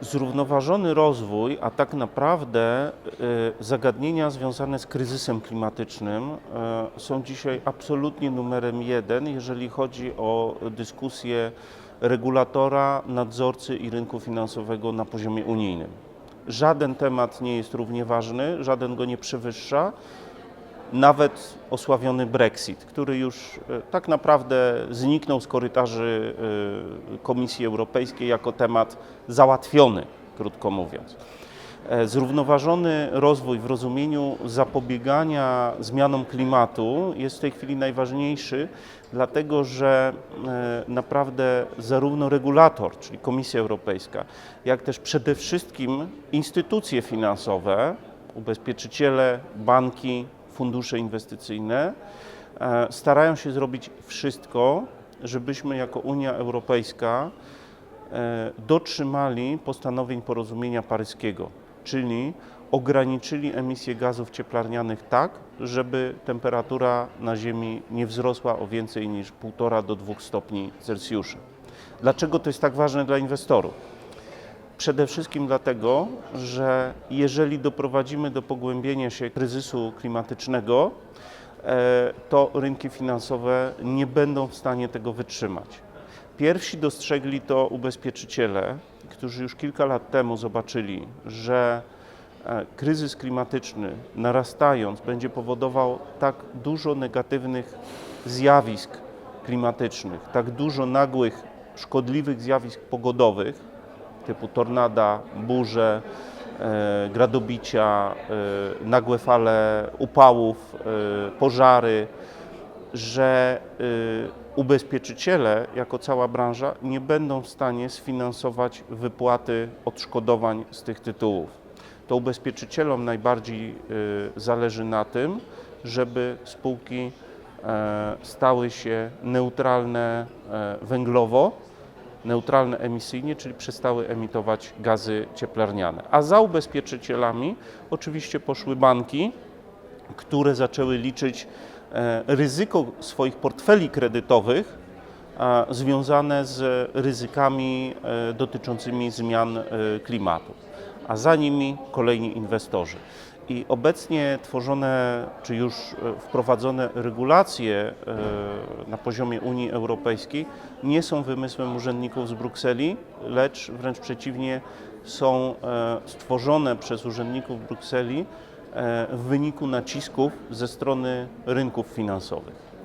Zrównoważony rozwój, a tak naprawdę y, zagadnienia związane z kryzysem klimatycznym y, są dzisiaj absolutnie numerem jeden, jeżeli chodzi o dyskusję regulatora, nadzorcy i rynku finansowego na poziomie unijnym. Żaden temat nie jest równie ważny, żaden go nie przewyższa nawet osławiony Brexit, który już e, tak naprawdę zniknął z korytarzy e, Komisji Europejskiej jako temat załatwiony, krótko mówiąc. E, Zrównoważony rozwój w rozumieniu zapobiegania zmianom klimatu jest w tej chwili najważniejszy, dlatego że naprawdę zarówno regulator, czyli Komisja Europejska, jak też przede wszystkim instytucje finansowe, ubezpieczyciele, banki, fundusze inwestycyjne e, starają się zrobić wszystko, żebyśmy jako Unia Europejska e, dotrzymali postanowień porozumienia paryskiego, czyli ograniczyli emisję gazów cieplarnianych tak, żeby temperatura na Ziemi nie wzrosła o więcej niż 1,5 do 2 stopni Celsjusza. Dlaczego to jest tak ważne dla inwestorów? Przede wszystkim dlatego, że jeżeli doprowadzimy do pogłębienia się kryzysu klimatycznego, e, to rynki finansowe nie będą w stanie tego wytrzymać. Pierwsi dostrzegli to ubezpieczyciele, którzy już kilka lat temu zobaczyli, że e, kryzys klimatyczny narastając będzie powodował tak dużo negatywnych zjawisk klimatycznych, tak dużo nagłych, szkodliwych zjawisk pogodowych, typu tornada, burze, e, gradobicia, e, nagłe fale upałów, e, pożary, że ubezpieczyciele jako cała branża nie będą w stanie sfinansować wypłaty odszkodowań z tych tytułów. To ubezpieczycielom najbardziej zależy na tym, żeby spółki stały się neutralne węglowo, neutralne emisyjnie, czyli przestały emitować gazy cieplarniane. A za ubezpieczycielami oczywiście poszły banki, które zaczęły liczyć e, ryzyko swoich portfeli kredytowych związane z ryzykami e, dotyczącymi zmian e, klimatu, a za nimi kolejni inwestorzy. I obecnie tworzone, czy już e, wprowadzone regulacje e, na poziomie Unii Europejskiej nie są wymysłem urzędników z Brukseli, lecz wręcz przeciwnie, są e, stworzone przez urzędników Brukseli w wyniku nacisków ze strony rynków finansowych.